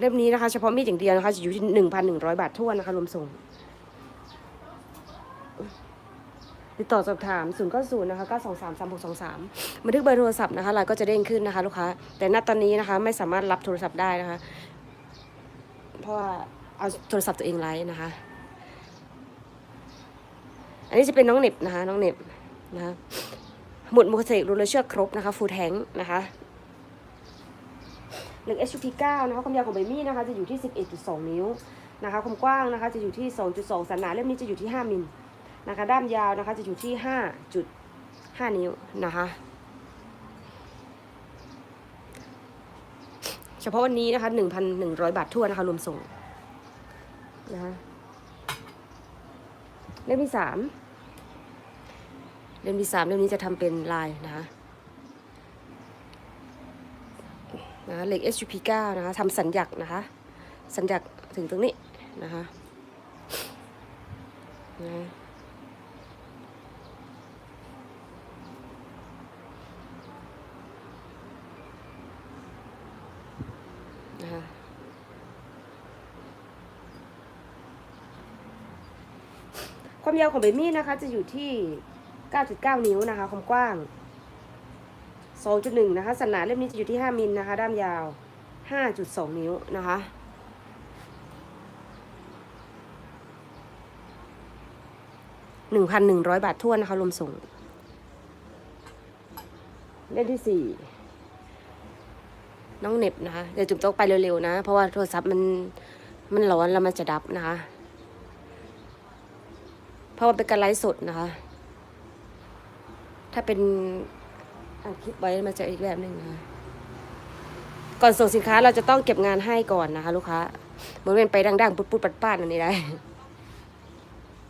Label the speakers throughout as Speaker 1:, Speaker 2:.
Speaker 1: เล่มนี้นะคะเฉพาะมีดอย่างเดียวนะคะจะอยู่ที่หนึ่งพันหนึ่งร้อยบาททั่วนนะคะรวมส่ง ติดต่อสอบถาม0 9 0นะคะ923 3623บันทึกเบอร์โทรศัพท์นะคะไลน์ก็จะเด้งขึ้นนะคะลูกค้า แต่ณตอนนี้นะคะไม่สามารถรับโทรศัพท์ได้นะคะ เพราะว่าเอาโทรศัพท์ตัวเองไลน์นะคะ อันนี้จะเป็นน้องเน็บนะคะ น้องเน็บนะคะหมุดโมเสกรูเลเชือกครบนะคะฟูแทงนะคะ หล็ก HUP9 นะคะความยาวของใบมีดนะคะจะอยู่ที่ 11.2 นิ้วนะคะความกว้างนะคะจะอยู่ที่ 2.2 สันหนาเล่มนี้จะอยู่ที่ 5 มิลนะคะด้ามยาวนะคะจะอยู่ที่ 5.5 นิ้วนะคะเฉพาะวันนี้นะคะ1,100 บาททั่วนนะคะรวมส่งนะคะเล่มที่สามเล่มที่สามเล่มนี้จะทำเป็นลายนะคะ นะเหล็ก SUP9 นะคะทำสัญญักนะคะ สัญญักถึงตรงนี้นะคะนะนะคะความยาวของใบมีดนะคะจะอยู่ที่ 9.9 นิ้วนะคะ ความกว้าง 2.1 นะคะ สันหนาเล่มนี้จะอยู่ที่ 5มิลนะคะ ด้ามยาว 5.2 นิ้วนะคะ1,100บาททั่วนะคะรวมส่ง เล่มที่สี่น้องเน็บนะคะเดี๋ยวจุ๋มต้องไปเร็วๆนะ เพราะว่าโทรศัพท์มันมันร้อนแล้วมันจะดับนะคะ เพราะว่าเป็นการไลฟ์สดนะคะ ถ้าเป็น อัดคลิปไว้มันจะอีกแบบหนึ่งนะก่อนส่งสินค้าเราจะต้องเก็บงานให้ก่อนนะคะ ลูกค้าเหมือนเป็นไปดังๆ ปุ๊ดๆปัดๆอันนี้ได้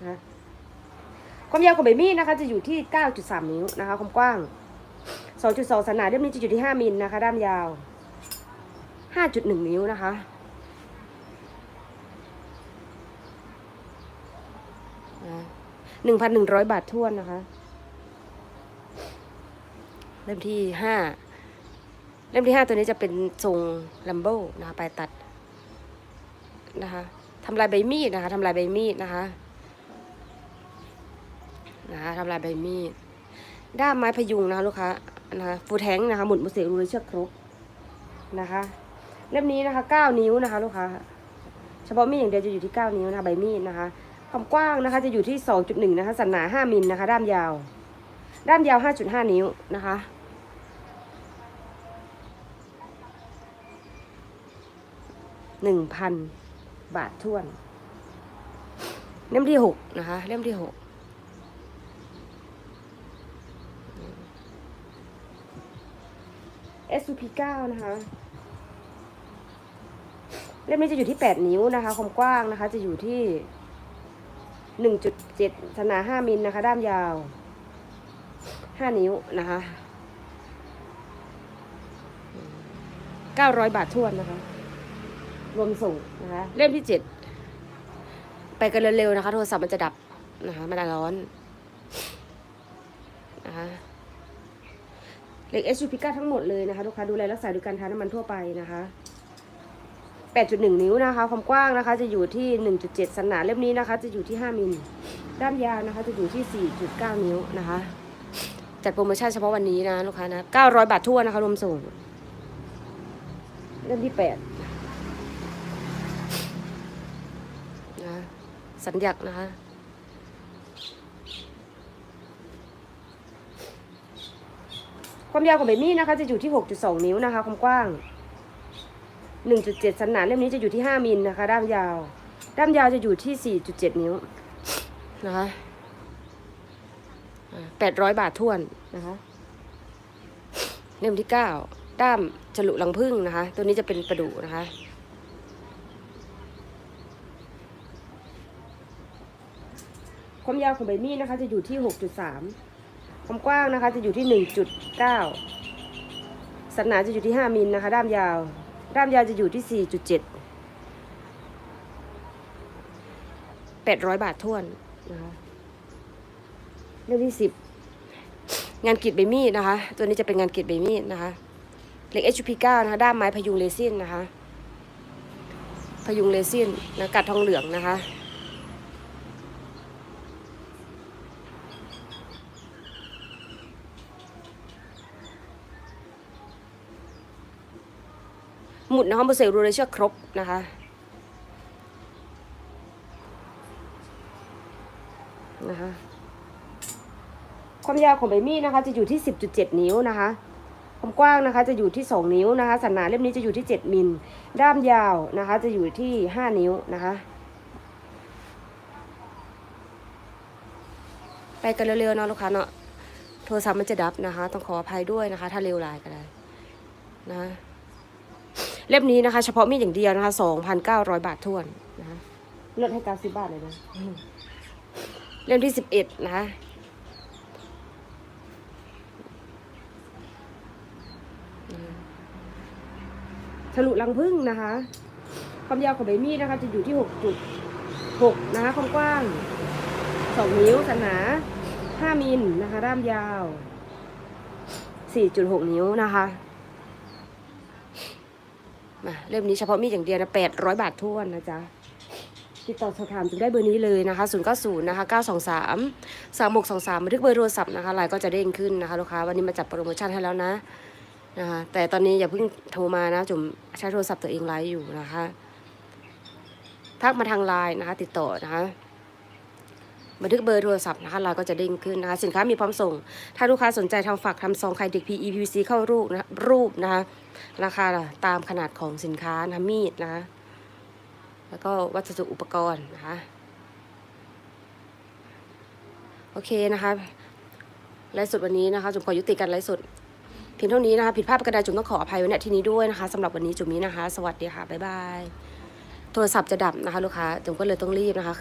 Speaker 1: นะความยาวของใบมีดนะคะ จะอยู่ที่ 9.3 นิ้วนะคะ ความกว้าง 2.2สันหนาเล่มนี้จะอยู่ที่ 5มิลนะคะ ด้ามยาวห้าจุดหนึ่งนิ้วนะคะหนึ่งพันหนึ่งร้อยบาทท้วนนะคะ เล่มที่ห้าเล่มที่ห้าตัวนี้จะเป็นทรงลัมโบนะคะปลายตัดนะคะทำลายใบมีดนะคะทำลายใบมีดนะคะนะคะทำลายใบมีดด้ามไม้พยุงนะคะลูกค้านะคะฟูแทงนะคะหมุดมุดเสกรูเลยเชือกครบนะคะ เล่มนี้นะคะ9นิ้วนะคะลูกค้าเฉพาะมีดอย่างเดียวจะอยู่ที่9นิ้วนะคะใบมีดนะคะความกว้างนะคะจะอยู่ที่2.1นะคะสันหนา5มิลนะคะ ด้ามยาว ด้ามยาว5.5นิ้วนะคะ 1,000บาทท้วน เล่มที่6นะคะ เล่มที่6 SUP9 นะคะ เล่มนี้จะอยู่ที่8นิ้วนะคะ ความกว้างนะคะ จะอยู่ที่1.7สนา5มิลนะคะ ด้ามยาว5นิ้วนะคะ900บาททวนนะคะ รวมส่งนะคะเล่มที่7ไปกันเร็วๆนะคะ โทรศัพท์มันจะดับนะคะมันร้อนนะคะเหล็ก SUP ก้าทั้งหมดเลยนะคะลูกค้าดูแลรักษาดูการทาน้ำมันทั่วไปนะคะ 8.1 นิ้วนะคะ ความกว้างนะคะ จะอยู่ที่ 1.7 สันหนาเล่มนี้นะคะ จะอยู่ที่ 5มิลด้ามยาวนะคะ จะอยู่ที่ 4.9 นิ้วนะคะ จัดโปรโมชั่นเฉพาะวันนี้นะลูกค้านะ 900 บาททั่วนะคะรวมส่งเล่มที่ 8 นะ สัญญักษณ์นะคะ ความยาวของใบมีดนะคะ จะอยู่ที่ 6.2 นิ้วนะคะ ความกว้าง 1.7 สันหนาเล่มนี้จะอยู่ที่ 5 มิลนะคะ ด้ามยาว ด้ามยาวจะอยู่ที่ 4.7 นิ้วนะคะอ่า800 บาทท้วนนะคะ เล่มที่ 9 ด้ามฉลุลังพึ่งนะคะ ตัวนี้จะเป็นประดูนะคะ ความยาวของใบมีดนะคะ จะอยู่ที่ 6.3 ความกว้างนะคะจะอยู่ที่ 1.9 สันหนาจะอยู่ที่ 5มิลนะคะ ด้ามยาว ด้ามยาวจะอยู่ที่ 4.7 800 บาทท้วนนะคะเรื่องที่10งานกรีดใบมีดนะคะ ตัวนี้จะเป็นงานกรีดใบมีดนะคะเหล็ก HP9 นะคะด้ามไม้พยุงเรซินนะคะ พยุงเรซินนะกัดทองเหลืองนะคะ หมุดนะคะโมเสกรูเรเชียครบนะคะนะคะความยาวของใบมีดนะคะจะอยู่ที่ 10.7 นิ้วนะคะความกว้างนะคะจะอยู่ที่ 2 นิ้วนะคะ สันหนาเล่มนี้จะอยู่ที่ 7 มิล ด้ามยาวนะคะ จะอยู่ที่ 5 นิ้วนะคะ ไปกันเร็วๆเนาะลูกค้าเนาะ โทรศัพท์มันจะดับนะคะ ต้องขออภัยด้วยนะคะ ถ้าเร็วลายก็ได้นะ เล่มนี้นะคะ เฉพาะมีดอย่างเดียวนะคะ2,900บาททวนนะคะลดให้เก้าสิบบาทเลยนะเล่มที่11นะคะทะลุรังพึ่งนะคะ ความยาวของใบมีดนะคะ จะอยู่ที่6.6นะคะความกว้าง2นิ้วสันหนามิลนะคะด้ามยาว4.6นิ้วนะคะ มาเล่มนี้เฉพาะมีดอย่างเดียวนะแปดร้อยบาทท้วนนะจ๊ะติดต่อสอบถามจึงได้เบอร์นี้เลยนะคะ 090นะคะ923 3623บันทึกเบอร์โทรศัพท์นะคะไลน์ก็จะเด้งขึ้นนะคะลูกค้าวันนี้มาจัดโปรโมชั่นให้แล้วนะนะคะแต่ตอนนี้อย่าเพิ่งโทรมานะจุ๋มใช้โทรศัพท์ตัวเองไลน์อยู่นะคะ ทักมาทางไลน์นะคะ ติดต่อนะคะ บันทึกเบอร์โทรศัพท์นะคะไลน์ก็จะเด้งขึ้นนะคะสินค้ามีพร้อมส่ง ถ้าลูกค้าสนใจทำฝากทำซองไข่เด็ก PE PVC เข้ารูปนะรูปนะคะราคาตามขนาดของสินค้านะมีดนะคะแล้วก็วัสดุอุปกรณ์นะคะโอเคนะคะไลฟ์สดวันนี้นะคะจุ๋มขอยุติการไลฟ์สดเพียงเท่านี้นะคะผิดพลาดประการใดจุ๋มต้องขออภัยไว้ณที่นี้ด้วยนะคะสำหรับวันนี้จุ๋มนี้นะคะ สวัสดีค่ะบ๊ายบายโทรศัพท์จะดับนะคะ ลูกค้าจุ๋มก็เลยต้องรีบนะคะ